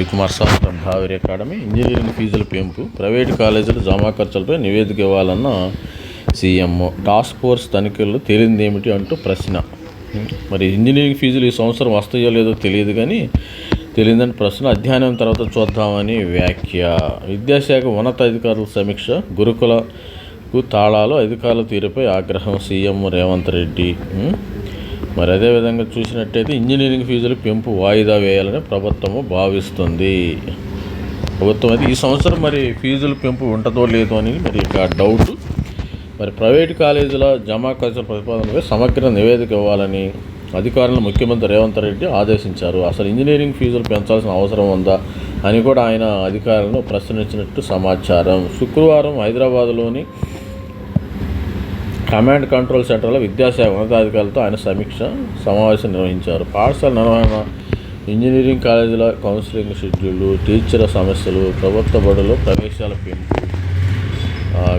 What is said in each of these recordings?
Ravikumar sir Prabhavari academy. Engineering ఫీజుల పెంపు. Private కాలేజీలు జమా ఖర్చులపై నివేదిక ఇవ్వాలన్న సీఎం. టాస్క్ ఫోర్స్ తనిఖీల్లో తేలింది ఏమిటి అంటూ ప్రశ్న. మరి ఇంజనీరింగ్ ఫీజులు ఈ సంవత్సరం వస్తాయో లేదో తెలియదు కానీ తెలియదని ప్రశ్న. అధ్యయనం తర్వాత చూద్దామని వ్యాఖ్య. విద్యాశాఖ ఉన్నతాధికారుల సమీక్ష. గురుకులకు తాళాలు అధికారుల తీరుపై ఆగ్రహం సీఎం రేవంత్ రెడ్డి. మరి అదేవిధంగా చూసినట్టయితే ఇంజనీరింగ్ ఫీజులు పెంపు వాయిదా వేయాలని ప్రభుత్వము భావిస్తుంది. ప్రభుత్వం అయితే ఈ సంవత్సరం మరి ఫీజుల పెంపు ఉంటుందో లేదో అని మరి ఇక డౌట్ మరి ప్రైవేట్ కాలేజీల జమా ఖర్చుల ప్రతిపాదనపై సమగ్ర నివేదిక ఇవ్వాలని అధికారులను ముఖ్యమంత్రి రేవంత్ రెడ్డి ఆదేశించారు. అసలు ఇంజనీరింగ్ ఫీజులు పెంచాల్సిన అవసరం ఉందా అని కూడా ఆయన అధికారులను ప్రశ్నించినట్టు సమాచారం. శుక్రవారం హైదరాబాద్లోని కమాండ్ కంట్రోల్ సెంటర్లో విద్యాశాఖ ఉన్నతాధికారులతో ఆయన సమీక్ష సమావేశం నిర్వహించారు. పాఠశాల నిర్వహణ ఇంజనీరింగ్ కాలేజీల కౌన్సిలింగ్ షెడ్యూళ్ళు టీచర్ల సమస్యలు ప్రభుత్వ బడులు ప్రవేశాల పెంపు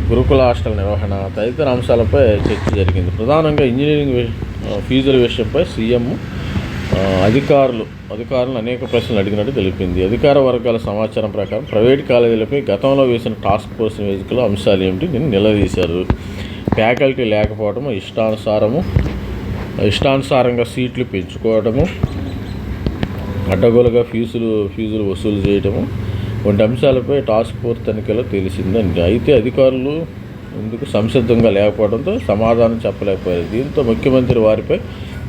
గురుకుల హాస్టల్ నిర్వహణ తదితర అంశాలపై చర్చ జరిగింది. ప్రధానంగా ఇంజనీరింగ్ ఫీజుల విషయంపై సీఎం అధికారులు అధికారులను అనేక ప్రశ్నలు అడిగినట్టు తెలిపింది. అధికార వర్గాల సమాచారం ప్రకారం ప్రైవేట్ కాలేజీలపై గతంలో వేసిన టాస్క్ ఫోర్స్ నివేదికలో అంశాలు ఏమిటి నేను నిలదీశారు. ఫ్యాకల్టీ లేకపోవడము ఇష్టానుసారము ఇష్టానుసారంగా సీట్లు పెంచుకోవడము అడ్డగోలుగా ఫీజులు ఫీజులు వసూలు చేయడము వంటి అంశాలపై టాస్క్ ఫోర్స్ తనిఖీలో తెలిసిందండి. అయితే అధికారులు ఇందుకు సంసిద్ధంగా లేకపోవడంతో సమాధానం చెప్పలేకపోయారు. దీంతో ముఖ్యమంత్రి వారిపై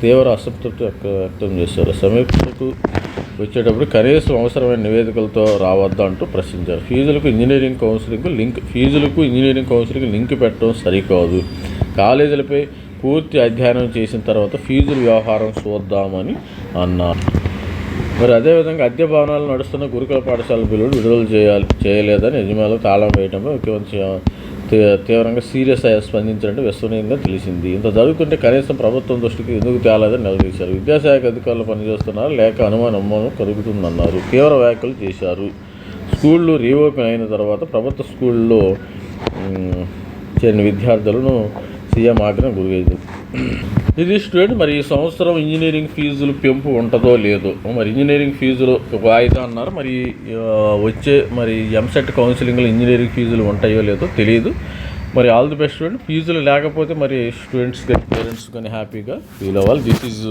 తీవ్ర అసంతృప్తి వ్యక్తం చేశారు. సమీక్షకు వచ్చేటప్పుడు కనీసం అవసరమైన నివేదికలతో రావద్దా అంటూ ప్రశ్నించారు. ఫీజులకు ఇంజనీరింగ్ కౌన్సిలింగ్ లింక్ ఫీజులకు ఇంజనీరింగ్ కౌన్సిలింగ్ లింక్ పెట్టడం సరికాదు. కాలేజీలపై పూర్తి అధ్యయనం చేసిన తర్వాత ఫీజుల వ్యవహారం చూద్దామని అన్నారు. మరి అదేవిధంగా అద్దె భవనాలు నడుస్తున్న గురుకుల పాఠశాల బిల్లులు విడుదల చేయాలి చేయలేదని యజమానులు తాళం వేయడంపై ముఖ్యమంత్రి తీవ్రంగా సీరియస్ అయ్యి స్పందించినట్టు విశ్వనీయంగా తెలిసింది. ఇంత జరుగుతుంటే కనీసం ప్రభుత్వం దృష్టికి ఎందుకు తేలేదని నిలదీశారు. విద్యాశాఖ అధికారులు పనిచేస్తున్నారు లేక అనుమానం కలుగుతుందన్నారు. తీవ్ర వ్యాఖ్యలు చేశారు. స్కూళ్ళు రీఓపెన్ అయిన తర్వాత ప్రభుత్వ స్కూళ్ళలో చేరిన విద్యార్థులను సీఎం ఆగ్రహం గురయ్యింది ఇది స్టూడెంట్ మరి ఈ సంవత్సరం ఇంజనీరింగ్ ఫీజులు పెంపు ఉంటుందో లేదో? మరి ఇంజనీరింగ్ ఫీజులు వాయిదా అన్నారు. మరి వచ్చే మరి ఎంసెట్ కౌన్సిలింగ్లో ఇంజనీరింగ్ ఫీజులు ఉంటాయో లేదో తెలియదు మరి ఆల్ ది బెస్ట్ స్టూడెంట్. ఫీజులు లేకపోతే మరి స్టూడెంట్స్ కానీ పేరెంట్స్ కానీ హ్యాపీగా ఫీల్ అవ్వాలి. దిస్ ఈజ్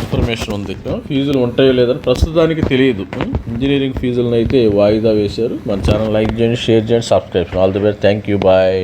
ఇన్ఫర్మేషన్ ఉంది. ఫీజులు ఉంటాయో లేదని ప్రస్తుతానికి తెలియదు. ఇంజనీరింగ్ ఫీజులను అయితే వాయిదా వేశారు. మన ఛానల్ లైక్ చేయండి షేర్ చేయండి subscribe all the best thank you bye